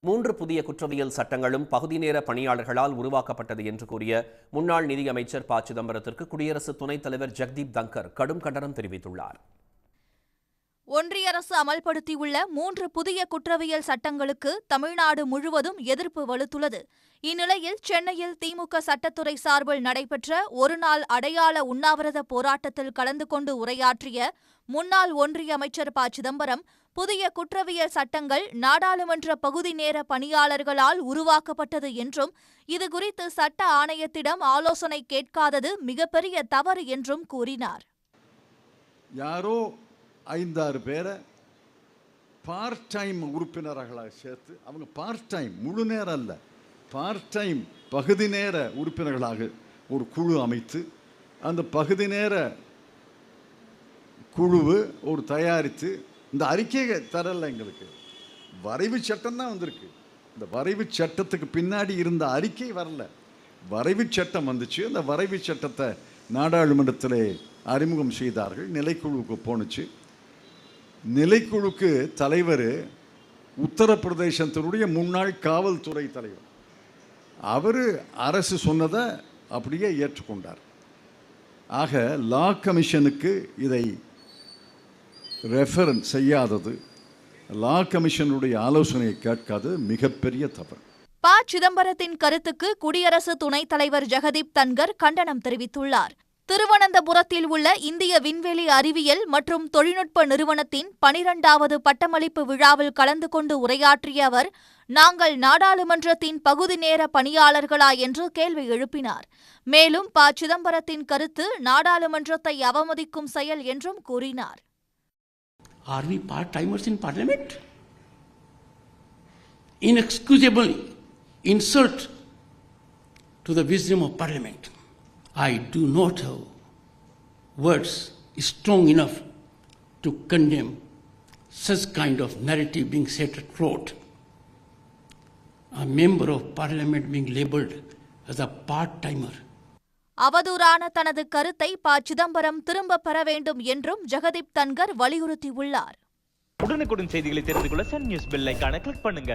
மூன்று புதிய குற்றவியல் சட்டங்களும் பகுதி நேர பணியாளர்களால் உருவாக்கப்பட்டது என்று கூறிய முன்னாள் நிதியமைச்சர் ப. சிதம்பரத்திற்கு குடியரசு துணைத் தலைவர் ஜெக்தீப் தங்கர் கடும் கண்டனம் தெரிவித்துள்ளார். ஒன்றிய அரசு அமல்படுத்தியுள்ள மூன்று புதிய குற்றவியல் சட்டங்களுக்கு தமிழ்நாடு முழுவதும் எதிர்ப்பு வலுத்துள்ளது. இந்நிலையில் சென்னையில் திமுக சட்டத்துறை சார்பில் நடைபெற்ற ஒருநாள் அடையாள உண்ணாவிரத போராட்டத்தில் கலந்து கொண்டு உரையாற்றிய முன்னாள் ஒன்றிய அமைச்சர் ப. சிதம்பரம் புதிய குற்றவியல் சட்டங்கள் நாடாளுமன்ற பகுதி நேர பணியாளர்களால் உருவாக்கப்பட்டது என்றும் இதுகுறித்து சட்ட ஆணையத்திடம் ஆலோசனை கேட்காதது மிகப்பெரிய தவறு என்றும் கூறினார். யாரோ ஐந்தாறு பேரை பார்ட் டைம் உறுப்பினர்களாக சேர்த்து அவங்க பார்ட் டைம் முழு நேரம் அல்ல பார்ட் டைம் பகுதி நேர உறுப்பினர்களாக ஒரு குழு அமைத்து அந்த பகுதி நேர குழுவு ஒரு தயாரித்து இந்த அறிக்கையை தரல எங்களுக்கு. வரைவு சட்டம் தான் வந்திருக்கு. இந்த வரைவு சட்டத்துக்கு பின்னாடி இருந்த அறிக்கை வரல. வரைவு சட்டம் வந்துச்சு. அந்த வரைவு சட்டத்தை நாடாளுமன்றத்தில் அறிமுகம் செய்தார்கள். நிலைக்குழுவுக்கு போணுச்சு. நிலைக்குழுக்கு தலைவர் உத்தரப்பிரதேசத்தினுடைய முன்னாள் காவல்துறை தலைவர். அவர் அரசு சொன்னதை அப்படியே ஏற்றுக்கொண்டார். ஆக லா கமிஷனுக்கு இதை ரெஃபர் செய்யாதது லா கமிஷனுடைய ஆலோசனையை கேட்காதது மிகப்பெரிய தவறு. ப. சிதம்பரத்தின் கருத்துக்கு குடியரசு துணைத் தலைவர் ஜெகதீப் தன்கர் கண்டனம் தெரிவித்துள்ளார். திருவனந்தபுரத்தில் உள்ள இந்திய விண்வெளி அறிவியல் மற்றும் தொழில்நுட்ப நிறுவனத்தின் பனிரெண்டாவது பட்டமளிப்பு விழாவில் கலந்து கொண்டு உரையாற்றிய அவர் நாங்கள் நாடாளுமன்றத்தின் பகுதி நேர பணியாளர்களா என்று கேள்வி எழுப்பினார் மேலும் ப சிதம்பரத்தின் கருத்து நாடாளுமன்றத்தை அவமதிக்கும் செயல் என்றும் கூறினார் Are we part timers in parliament? Inexcusable insult to the wisdom of parliament. I do not have words strong enough to condemn such kind of narrative being set afloat. A member of parliament being labeled as a part timer. அவதூறான தனது கருத்தை ப சிதம்பரம் திரும்பப் பெற வேண்டும் என்றும் ஜெகதீப் தன்கர் வலியுறுத்தியுள்ளார் உடனுக்குடன் செய்திகளை தெரிந்து கொள்ள சன் நியூஸ் பெல் கிளிக் பண்ணுங்க